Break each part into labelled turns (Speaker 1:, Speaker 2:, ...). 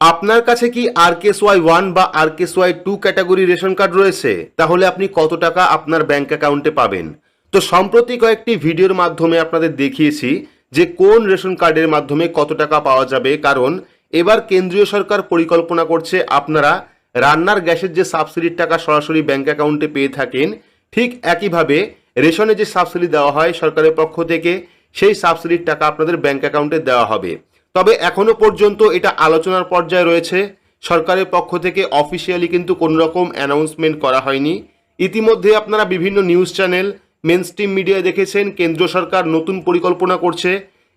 Speaker 1: আপনার কাছে কি আর কেস ওয়াই ওয়ান বা R KS Y two category ration card রয়েছে? তাহলে আপনি কত টাকা আপনার ব্যাংক অ্যাকাউন্টে পাবেন? তো সম্প্রতি কয়েকটি ভিডিওর মাধ্যমে আপনাদের দেখিয়েছি যে কোন রেশন কার্ডের মাধ্যমে কত টাকা পাওয়া যাবে। কারণ এবার কেন্দ্রীয় সরকার পরিকল্পনা করছে আপনারা রান্নার গ্যাসের যে সাবসিডির টাকা সরাসরি ব্যাংক অ্যাকাউন্টে পেয়ে থাকেন, ঠিক একইভাবে রেশনে যে সাবসিডি দেওয়া হয় সরকারের পক্ষ থেকে, সেই সাবসিডির টাকা আপনাদের ব্যাংক অ্যাকাউন্টে দেওয়া হবে। তবে এখনও পর্যন্ত এটা আলোচনার পর্যায়ে রয়েছে। সরকারের পক্ষ থেকে অফিসিয়ালি কিন্তু কোনো রকম অ্যানাউন্সমেন্ট করা হয়নি। ইতিমধ্যে আপনারা বিভিন্ন নিউজ চ্যানেল মেন স্ট্রিম মিডিয়ায় দেখেছেন, কেন্দ্র সরকার নতুন পরিকল্পনা করছে,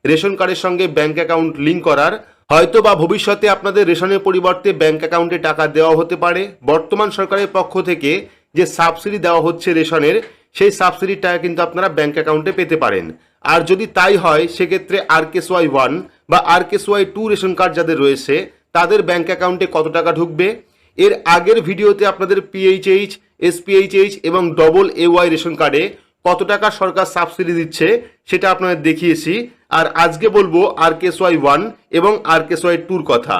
Speaker 1: রেশন কার্ডের সঙ্গে ব্যাংক অ্যাকাউন্ট লিঙ্ক করার। হয়তো বা ভবিষ্যতে আপনাদের রেশনের পরিবর্তে ব্যাংক অ্যাকাউন্টে টাকা দেওয়া হতে পারে। বর্তমান সরকারের পক্ষ থেকে যে সাবসিডি দেওয়া হচ্ছে রেশনের, সেই সাবসিডির টাকা কিন্তু আপনারা ব্যাংক অ্যাকাউন্টে পেতে পারেন। আর যদি তাই হয়, সেক্ষেত্রে আর কেস ওয়াই ওয়ান বা R KS Y two ration card যাদের রয়েছে, তাদের ব্যাঙ্ক অ্যাকাউন্টে কত টাকা ঢুকবে? এর আগের ভিডিওতে আপনাদের পিএইচএইচ এসপিএইচএইচ এবং ডবল এ ওয়াই রেশন কার্ডে কত টাকা সরকার সাবসিডি দিচ্ছে, সেটা আপনাদের দেখিয়েছি। আর আজকে বলব আর কেস ওয়াই ওয়ান এবং আর কেস ওয়াই টুর কথা।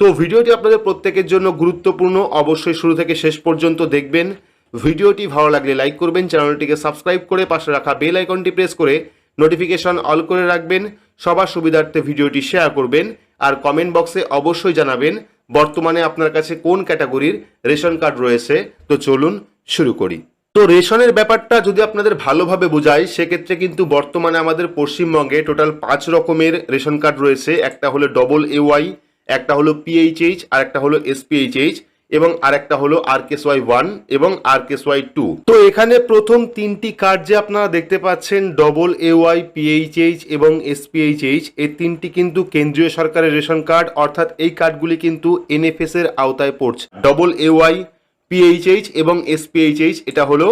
Speaker 1: তো ভিডিওটি আপনাদের প্রত্যেকের জন্য গুরুত্বপূর্ণ, অবশ্যই শুরু থেকে শেষ পর্যন্ত দেখবেন। ভিডিওটি ভালো লাগলে লাইক করবেন, চ্যানেলটিকে সাবস্ক্রাইব করে পাশে রাখা বেল আইকনটি প্রেস করে নোটিফিকেশন অল করে রাখবেন। সবার সুবিধার্থে ভিডিওটি শেয়ার করবেন আর কমেন্ট বক্সে অবশ্যই জানাবেন বর্তমানে আপনার কাছে কোন ক্যাটাগরির রেশন কার্ড রয়েছে। তো চলুন শুরু করি। তো রেশনের ব্যাপারটা যদি আপনাদের ভালোভাবে বোঝাই সেক্ষেত্রে কিন্তু বর্তমানে আমাদের পশ্চিমবঙ্গে টোটাল পাঁচ রকমের রেশন কার্ড রয়েছে। একটা হলো ডবল এওয়াই একটা হলো পিএইচএইচ আর একটা হলো এসপিএইচএইচ এবং আরেকটা হলো আর কেস ওয়াই ওয়ান এবং আর কেস ওয়াই টু তো এখানে প্রথম তিনটি কার্ড যে আপনারা দেখতে পাচ্ছেন ডবল এ ওয়াই পিএইচএইচ এবং এসপিএইচএইচ এই তিনটি কিন্তু কেন্দ্রীয় সরকারের রেশন কার্ড অর্থাৎ এই কার্ডগুলি কিন্তু এনএফএস এর আওতায় পড়ছে। ডবল এ ওয়াই পিএইচএইচ এবং এসপিএইচএইচ এটা হলো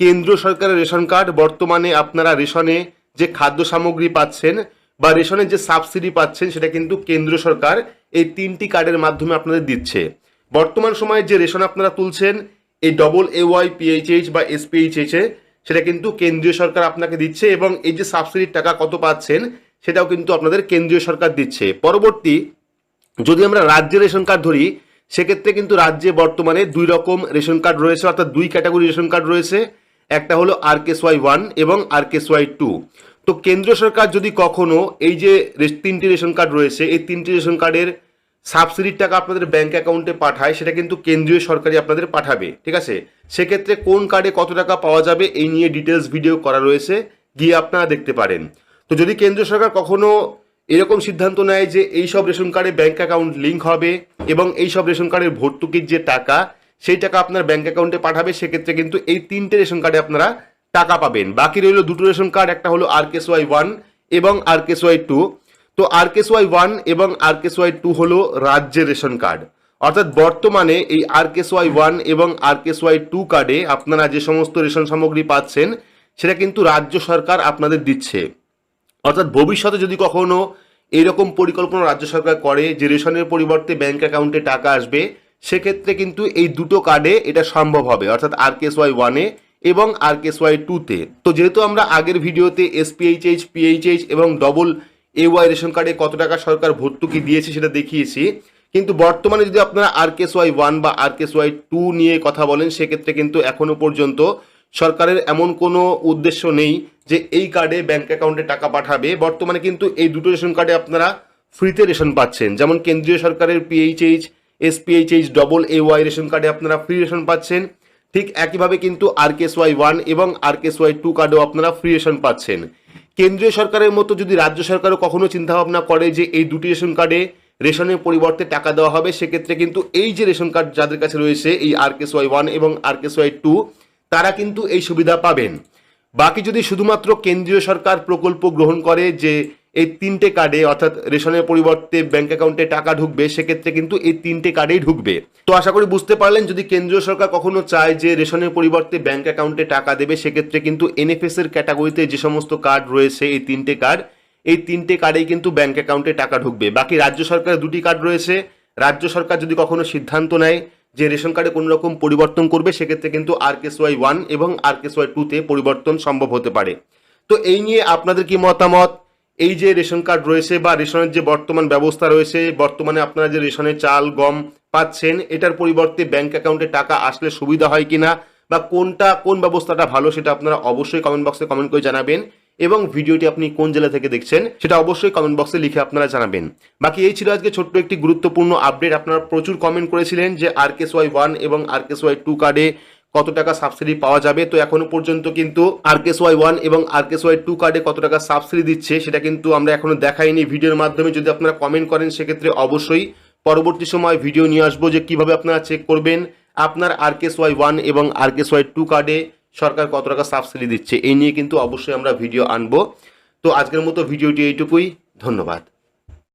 Speaker 1: কেন্দ্র সরকারের রেশন কার্ড বর্তমানে আপনারা রেশনে যে খাদ্য সামগ্রী পাচ্ছেন বা রেশনের যে সাবসিডি পাচ্ছেন, সেটা কিন্তু কেন্দ্র সরকার এই তিনটি কার্ডের মাধ্যমে আপনাদের দিচ্ছে। বর্তমান সময়ে যে রেশন আপনারা তুলছেন, এই ডবল এ ওয়াই পিএইচএইচ বা এসপিএইচএইচ এ, সেটা কিন্তু কেন্দ্রীয় সরকার আপনাকে দিচ্ছে এবং এই যে সাবসিডির টাকা কত পাচ্ছেন, সেটাও কিন্তু আপনাদের কেন্দ্রীয় সরকার দিচ্ছে। পরবর্তী, যদি আমরা রাজ্যের রেশন কার্ড ধরি, সেক্ষেত্রে কিন্তু রাজ্যে বর্তমানে দুই রকম রেশন কার্ড রয়েছে, অর্থাৎ দুই ক্যাটাগরি রেশন কার্ড রয়েছে। একটা হলো আর কেস ওয়াই ওয়ান এবং আর কেস ওয়াই টু তো কেন্দ্র সরকার যদি কখনো এই যে তিনটি রেশন কার্ড রয়েছে, এই তিনটি রেশন কার্ডের সাবসিডির টাকা আপনাদের ব্যাঙ্ক অ্যাকাউন্টে পাঠায়, সেটা কিন্তু কেন্দ্রীয় সরকারই আপনাদের পাঠাবে, ঠিক আছে? সেক্ষেত্রে কোন কার্ডে কত টাকা পাওয়া যাবে এই নিয়ে ডিটেলস ভিডিও করা রয়েছে, গিয়ে আপনারা দেখতে পারেন। তো যদি কেন্দ্র সরকার কখনো এরকম সিদ্ধান্ত নেয় যে এই সব রেশন কার্ডে ব্যাঙ্ক অ্যাকাউন্ট লিঙ্ক হবে এবং এই সব রেশন কার্ডের ভর্তুকির যে টাকা, সেই টাকা আপনার ব্যাঙ্ক অ্যাকাউন্টে পাঠাবে, সেক্ষেত্রে কিন্তু এই তিনটে রেশন কার্ডে আপনারা টাকা পাবেন। বাকি রইল দুটো রেশন কার্ড একটা হলো আর কেস ওয়াই ওয়ান এবং আর কেস ওয়াই টু তো আর কেস ওয়াই ওয়ান এবং আর কেস ওয়াই টু হলো রাজ্যের রেশন কার্ড। অর্থাৎ বর্তমানে এই আর কেস ওয়াই ওয়ান এবং আর কেস ওয়াই টু কার্ডে আপনারা যে সমস্ত রেশন সামগ্রী পাচ্ছেন, সেটা কিন্তু রাজ্য সরকার আপনাদের দিচ্ছে। অর্থাৎ ভবিষ্যতে যদি কখনো এরকম পরিকল্পনা রাজ্য সরকার করে যে রেশনের পরিবর্তে ব্যাংক অ্যাকাউন্টে টাকা আসবে, সেক্ষেত্রে কিন্তু এই দুটো কার্ডে এটা সম্ভব হবে, অর্থাৎ আর কেস ওয়াই ওয়ানে এবং আর কেস ওয়াই টুতে তো। যেহেতু আমরা আগের ভিডিওতে এসপিএইচএইচ পিএইচএইচ এবং ডবল এ ওয়াই রেশন কার্ডে কত টাকা সরকার ভর্তুকি দিয়েছে সেটা দেখিয়েছি। কিন্তু বর্তমানে যদি আপনারা আর কেস ওয়াই ওয়ান বা আর কেস ওয়াই টু নিয়ে কথা বলেন, সেক্ষেত্রে কিন্তু এখনও পর্যন্ত সরকারের এমন কোনো উদ্দেশ্য নেই যে এই কার্ডে ব্যাংক অ্যাকাউন্টে টাকা পাঠাবে। বর্তমানে কিন্তু এই দুটো রেশন কার্ডে আপনারা ফ্রিতে রেশন পাচ্ছেন। যেমন কেন্দ্রীয় সরকারের PHH SPHH double A Y ration কার্ডে আপনারা ফ্রি রেশন পাচ্ছেন। ঠিক একইভাবে কিন্তু আর কেস ওয়াই ওয়ান এবং আর কেস ওয়াই টু কার্ডেও আপনারা ফ্রি রেশন পাচ্ছেন। কেন্দ্রীয় সরকারের মতো যদি রাজ্য সরকারও কখনো চিন্তাভাবনা করে যে এই দুটি রেশন কার্ডে রেশনের পরিবর্তে টাকা দেওয়া হবে, সেক্ষেত্রে কিন্তু এই যে রেশন কার্ড যাদের কাছে রয়েছে, এই আর কেস ওয়াই ওয়ান এবং আর কেস ওয়াই টু তারা কিন্তু এই সুবিধা পাবেন। বাকি যদি শুধুমাত্র কেন্দ্রীয় সরকার প্রকল্প গ্রহণ করে যে এই তিনটে কার্ডে অর্থাৎ রেশনের পরিবর্তে ব্যাংক অ্যাকাউন্টে টাকা ঢুকবে, সেক্ষেত্রে কিন্তু এই তিনটে কার্ডেই ঢুকবে। তো আশা করি বুঝতে পারলেন, যদি কেন্দ্রীয় সরকার কখনো চায় যে রেশনের পরিবর্তে ব্যাংক অ্যাকাউন্টে টাকা দেবে, সেক্ষেত্রে কিন্তু এনএফএস এর ক্যাটাগরিতে যে সমস্ত কার্ড রয়েছে, এই তিনটে কার্ড এই তিনটে কার্ডেই কিন্তু ব্যাংক অ্যাকাউন্টে টাকা ঢুকবে। বাকি রাজ্য সরকারের দুটি কার্ড রয়েছে। রাজ্য সরকার যদি কখনো সিদ্ধান্ত নেয় যে রেশন কার্ডে কোনো রকম পরিবর্তন করবে, সেক্ষেত্রে কিন্তু আর কেস ওয়াই ওয়ান এবং আর কেস ওয়াই টুতে পরিবর্তন সম্ভব হতে পারে। তো এই নিয়ে আপনাদের কি মতামত? এই যে রেশন কার্ড রয়েছে বা রেশনের যে বর্তমান ব্যবস্থা রয়েছে, বর্তমানে আপনারা যে রেশনে চাল, গম পাচ্ছেন, এটার পরিবর্তে ব্যাংক অ্যাকাউন্টে টাকা আসলে সুবিধা হয় কিনা বা কোনটা, কোন ব্যবস্থাটা ভালো সেটা আপনারা অবশ্যই কমেন্ট বক্সে কমেন্ট করে জানাবেন এবং ভিডিওটি আপনি কোন জেলা থেকে দেখছেন সেটা অবশ্যই কমেন্ট বক্সে লিখে আপনারা জানাবেন। বাকি এই ছিল আজকে ছোট্ট একটি গুরুত্বপূর্ণ আপডেট আপনারা প্রচুর কমেন্ট করেছিলেন যে আর কেস ওয়াই ওয়ান এবং আর কেস ওয়াই টু কার্ডে কত টাকা সাবসিডি পাওয়া যাবে? তো এখনও পর্যন্ত কিন্তু আর কে ওয়াই ওয়ান এবং আর কে ওয়াই টু কার্ডে কত টাকা সাবসিডি দিচ্ছে, সেটা কিন্তু আমরা এখনও দেখাইনি। ভিডিওর মাধ্যমে যদি আপনারা কমেন্ট করেন, সেক্ষেত্রে অবশ্যই পরবর্তী সময় ভিডিও নিয়ে আসব যে কীভাবে আপনারা চেক করবেন আপনার আর কে ওয়াই ওয়ান এবং আর কে ওয়াই টু কার্ডে সরকার কত টাকা সাবসিডি দিচ্ছে। এই নিয়ে কিন্তু অবশ্যই আমরা ভিডিও আনব। তো আজকের মতো ভিডিওটি এইটুকুই। ধন্যবাদ।